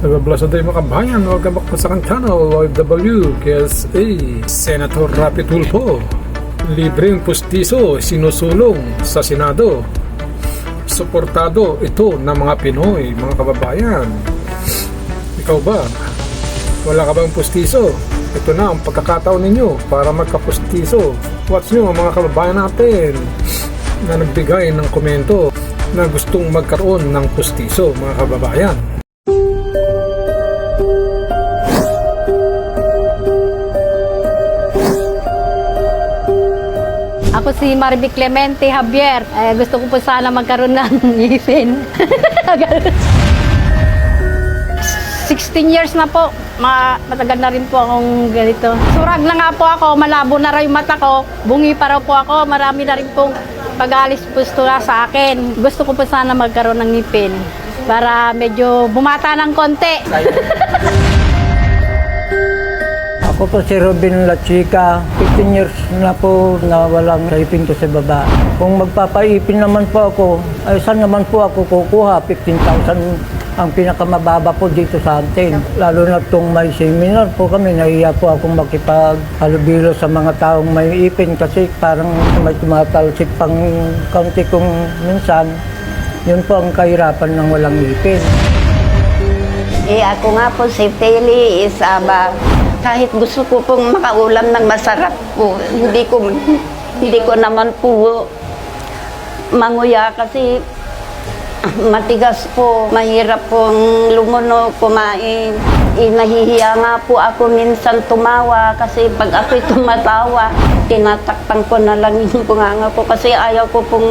Nagbablasa tayo mga kabayan, welcome back po sa aking channel, OFW, KSA, Senator Rapi Tulfo. Libreng pustiso sinusulong sa Senado. Suportado ito ng mga Pinoy, mga kababayan. Ikaw ba? Wala ka bang pustiso? Ito na ang pagkakataon ninyo para magkapustiso. Watch nyo mga kababayan natin na nagbigay ng komento na gustong magkaroon ng pustiso mga kababayan. Si Marvic Clemente Javier. Eh, gusto ko po sana magkaroon ng ngipin. 16 years na po. Ma matagal na rin po akong ganito. Surag na nga po ako, malabo na rin yung mata ko. Bungi pa raw po ako, marami na rin pong pag-aalis pusto na sa akin. Gusto ko po sana magkaroon ng ngipin para medyo bumata ng konti. Ako po si Robin La Chica. 15 years na po na walang ipin ko sa baba. Kung magpapaipin naman po ako, ay saan naman po ako kukuha? 15,000 ang pinakamababa po dito sa atin. Lalo na itong may seminar po kami, nahiya po akong makipaghalubilo sa mga taong may ipin kasi parang may tumatalsik pang kaunti kong minsan. Yun po ang kahirapan ng walang ipin. Eh ako nga po si Feli Isaba. Kahit gusto ko pong makaulam ng masarap po, hindi ko hindi ko naman po manguya kasi matigas po, mahirap pong lumunok, kumain. Eh, nahihiya nga po ako minsan tumawa kasi pag ako'y tumatawa, tinatakpan ko na lang yung bunganga ko kasi ayaw ko pong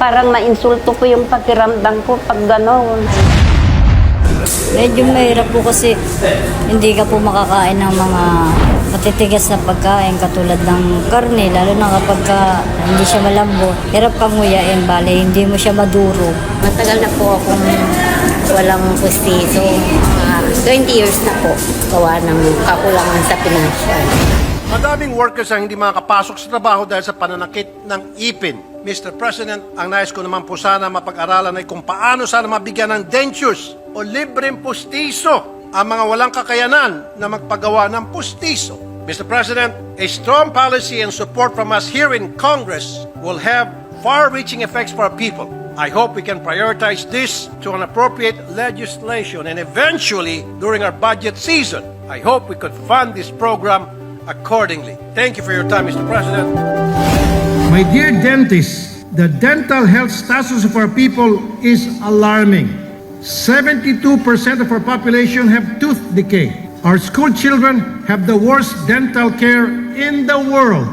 parang na-insulto ko yung pakiramdam ko pag gano'n. Medyo mahirap po kasi hindi ka po makakain ng mga matitigas na pagkain katulad ng karne, lalo na kapag ka hindi siya malambot. Hirap kang nguyain, bale, hindi mo siya maduro. Matagal na po akong walang pustiso. Mga 20 years na po gawa ng kakulangan sa pinansyal. Madaming workers ang hindi makakapasok sa trabaho dahil sa pananakit ng ipin. Mr. President, ang nais ko naman po sana mapag-aralan ay kung paano sana mabigyan ng dentures o libreng pustiso ang mga walang kakayanan na magpagawa ng pustiso. Mr. President, a strong policy and support from us here in Congress will have far-reaching effects for our people. I hope we can prioritize this to an appropriate legislation and eventually during our budget season. I hope we could fund this program accordingly. Thank you for your time, Mr. President. My dear dentists, the dental health status of our people is alarming. 72% of our population have tooth decay. Our school children have the worst dental care in the world.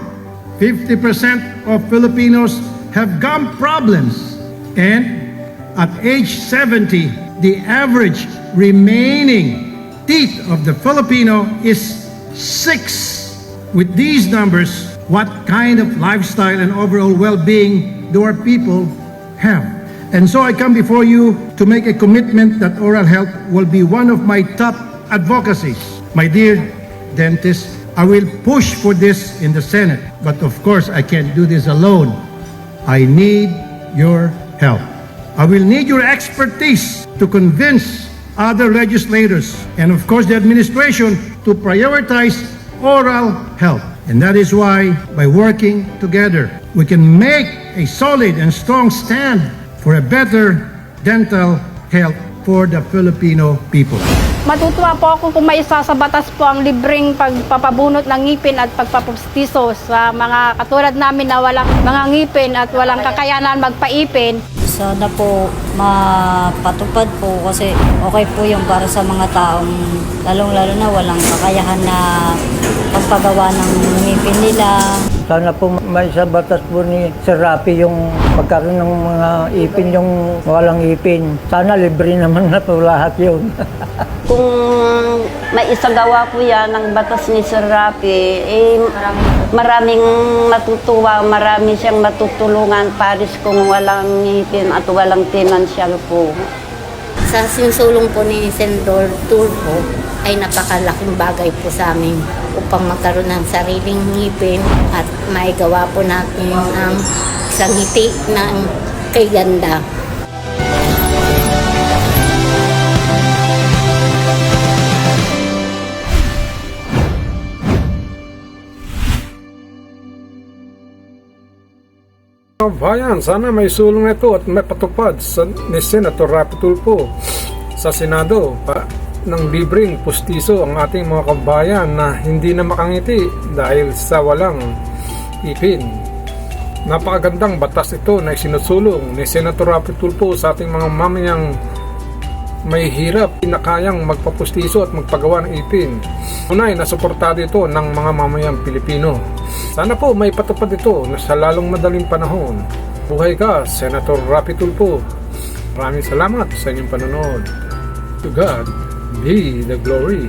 50% of Filipinos have gum problems. And at age 70, the average remaining teeth of the Filipino is six. With these numbers, what kind of lifestyle and overall well-being do our people have? And so I come before you to make a commitment that oral health will be one of my top advocacies. My dear dentists, I will push for this in the Senate, but of course I can't do this alone. I need your help. I will need your expertise to convince other legislators and of course the administration to prioritize oral health. And that is why by working together, we can make a solid and strong stand for a better dental health for the Filipino people. Matutuwa po ako kung may isa sa batas po ang libreng pagpapabunot ng ngipin at pagpapustiso sa mga katulad namin na walang mga ngipin at walang kakayanan magpaipin. Sana po mapatupad po kasi okay po yung para sa mga taong lalong-lalo na walang kakayahan na pagpagawa ng ngipin nila. Sana po may sa batas po ni Sir Rapi yung magkaroon ng mga ipin, yung walang ipin. Sana libre naman na po lahat yun. Kung may isagawa po yan ng batas ni Sir Rafi, eh, maraming matutuwa, marami siyang matutulungan Paris kung walang ngipin at walang financial po. Sa sinusulong po ni Senador Tulfo ay napakalaking bagay po sa amin upang magkaroon ng sariling ngipin at maigawa po natin ang isang ngiti ng kay ganda. Kabayan, sana may sulong ito at may patupad sa, ni Senator Rapi Tulfo sa Senado pa, ng libreng pustiso ang ating mga kabayan na hindi na makangiti dahil sa walang ipin. Napakagandang batas ito na isinusulong ni Senator Rapi Tulfo sa ating mga mamayang may hirap na kayang magpapustiso at magpagawa ng ipin. Unay, nasuportado ito ng mga mamayang Pilipino. Sana po may patupad ito na sa lalong madaling panahon. Buhay ka, Senator Rapi Tulfo. Maraming salamat sa inyong panonood. To God be the glory.